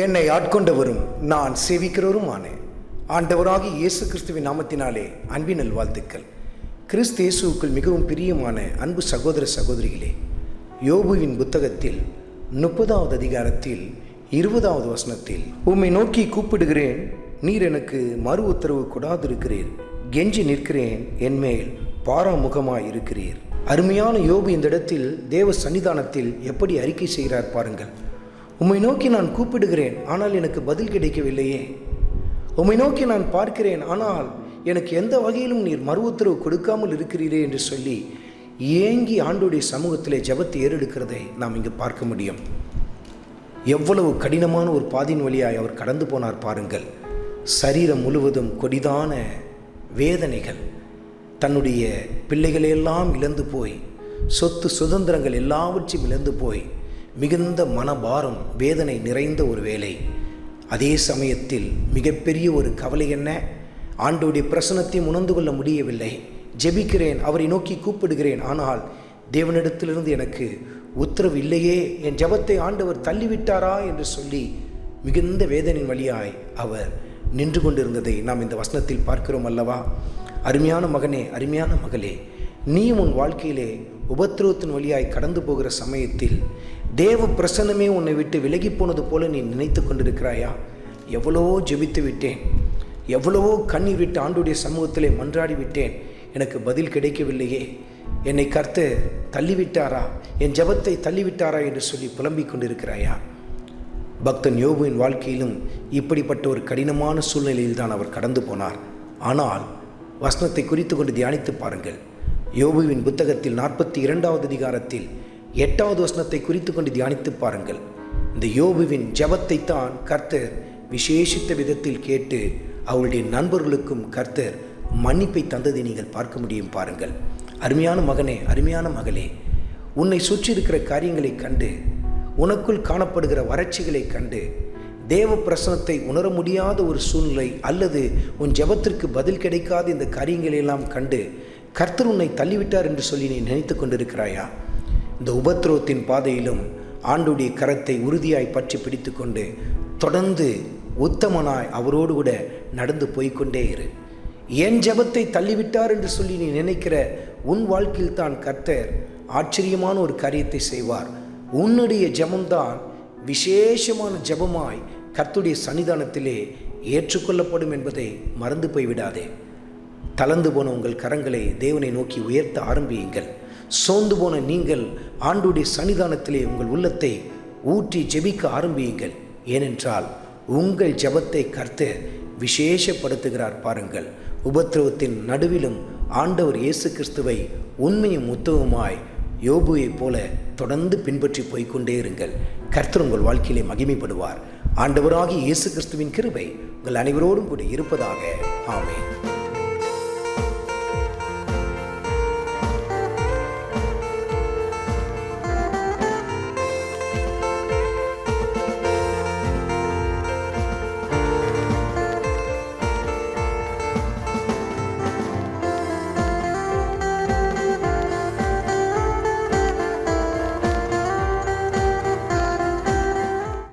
என்னை ஆட்கொண்டவரும் நான் சேவிக்கிறவருமான. ஆண்டவராகி இயேசு கிறிஸ்துவின் நாமத்தினாலே அன்பின் நல்வாழ்த்துக்கள். கிறிஸ்து இயேசுவுக்குள் மிகவும் பிரியமான அன்பு சகோதர சகோதரிகளே யோபுவின் புத்தகத்தில் முப்பதாவது அதிகாரத்தில் இருபதாவது வசனத்தில் உம்மை நோக்கி கூப்பிடுகிறேன் நீர் எனக்கு மறு உத்தரவு கொடாதிருக்கிறீர். கெஞ்சி நிற்கிறேன் என்மேல் பாராமுகமாய் இருக்கிறீர் அருமையான யோபு இந்த இடத்தில் தேவ சன்னிதானத்தில் எப்படி அறிக்கை செய்கிறார் பாருங்கள். உம்மை நோக்கி நான் கூப்பிடுகிறேன் ஆனால் எனக்கு பதில் கிடைக்கவில்லையே. உம்மை நோக்கி நான் பார்க்கிறேன் ஆனால் எனக்கு எந்த வகையிலும் நீர் மறு உத்தரவு கொடுக்காமல் இருக்கிறீரே என்று சொல்லி ஏங்கி ஆண்டுடைய சமூகத்திலே ஜபத்தை ஏறெடுக்கிறதை நாம் இங்கு பார்க்க முடியும். எவ்வளவு கடினமான ஒரு பாதின் வழியாய் அவர் கடந்து போனார் பாருங்கள். சரீரம் முழுவதும் கொடிதான வேதனைகள். தன்னுடைய பிள்ளைகளையெல்லாம் இழந்து போய் சொத்து சுதந்திரங்கள் எல்லாவற்றையும் இழந்து போய் மிகுந்த மனபாரம் வேதனை நிறைந்த ஒரு வேலை அதே சமயத்தில் மிகப்பெரிய ஒரு கவலை என்ன? ஆண்டோடைய பிரசனத்தையும் உணர்ந்து கொள்ள முடியவில்லை. ஜெபிக்கிறேன் அவரை நோக்கி கூப்பிடுகிறேன். ஆனால் தேவனிடத்திலிருந்து எனக்கு உத்தரவு இல்லையே. என் ஜெபத்தை ஆண்டவர் தள்ளிவிட்டாரா என்று சொல்லி மிகுந்த வேதனையின் வழியாய் அவர் நின்று கொண்டிருந்ததை நாம் இந்த வசனத்தில் பார்க்கிறோம் அல்லவா? அருமையான மகனே அருமையான மகளே நீயும் உன் வாழ்க்கையிலே உபத்திரவத்தின் வழியாய் கடந்து போகிற சமயத்தில் தேவ பிரசன்னமே உன்னை விட்டு விலகி போனது போல நீ நினைத்து கொண்டிருக்கிறாயா? எவ்வளவோ ஜெபித்து விட்டேன். எவ்வளவோ கண்ணீர் விட்டு ஆண்டுடைய சமூகத்திலே மன்றாடி விட்டேன். எனக்கு பதில் கிடைக்கவில்லையே. என்னை கருத்து தள்ளிவிட்டாரா? என் ஜெபத்தை தள்ளிவிட்டாரா என்று சொல்லி புலம்பிக் கொண்டிருக்கிறாயா? பக்தன் யோபுவின் வாழ்க்கையிலும் இப்படிப்பட்ட ஒரு கடினமான சூழ்நிலையில் தான் அவர் கடந்து போனார். ஆனால் வசனத்தை குறித்து கொண்டு தியானித்து பாருங்கள். யோபுவின் புத்தகத்தில் நாற்பத்தி இரண்டாவது அதிகாரத்தில் எட்டாவது வசனத்தை குறித்து கொண்டு தியானித்து பாருங்கள். இந்த யோபுவின் ஜபத்தை தான் கர்த்தர் விசேஷித்த விதத்தில் கேட்டு அவளுடைய நண்பர்களுக்கும் கர்த்தர் மன்னிப்பை தந்ததை நீங்கள் பார்க்க முடியும் பாருங்கள். அருமையான மகனே அருமையான மகளே உன்னை சுற்றி இருக்கிற காரியங்களை கண்டு உனக்குள் காணப்படுகிற வறட்சிகளை கண்டு தேவ பிரசனத்தை உணர முடியாத ஒரு சூழ்நிலை அல்லது உன் ஜெபத்திற்கு பதில் கிடைக்காத இந்த காரியங்களை எல்லாம் கண்டு கர்த்தர் உன்னை தள்ளிவிட்டார் என்று சொல்லி நீ நினைத்து கொண்டிருக்கிறாயா? இந்த உபத்திரவத்தின் பாதையிலும் ஆண்டுடைய கரத்தை உறுதியாய் பற்றி பிடித்துக்கொண்டு தொடர்ந்து உத்தமனாய் அவரோடு கூட நடந்து போய்க்கொண்டே இரு. என் ஜபத்தை தள்ளிவிட்டார் என்று சொல்லி நீ நினைக்கிற உன் வாழ்க்கையில் தான் கர்த்தர் ஆச்சரியமான ஒரு காரியத்தை செய்வார். உன்னுடைய ஜெபம்தான் விசேஷமான ஜெபமாய் கர்த்துடைய சன்னிதானத்திலே ஏற்றுக்கொள்ளப்படும் என்பதை மறந்து போய்விடாதே. தளர்ந்து போன உங்கள் கரங்களை தேவனை நோக்கி உயர்த்த ஆரம்பியுங்கள். சோர்ந்து போன நீங்கள் ஆண்டுடைய சன்னிதானத்திலே உங்கள் உள்ளத்தை ஊற்றி ஜெபிக்க ஆரம்பியுங்கள். ஏனென்றால் உங்கள் ஜெபத்தை கர்த்தர் விசேஷப்படுத்துகிறார் பாருங்கள். உபத்திரவத்தின் நடுவிலும் ஆண்டவர் இயேசு கிறிஸ்துவை உண்மையும் உத்தவமாய் யோபுவைப் போல தொடர்ந்து பின்பற்றி போய்க்கொண்டே இருங்கள். கர்த்தர் உங்கள் வாழ்க்கையிலே மகிமைப்படுவார். ஆண்டவராகி இயேசு கிறிஸ்துவின் கிருபை உங்கள் அனைவரோடும் கூட இருப்பதாக. ஆமென்.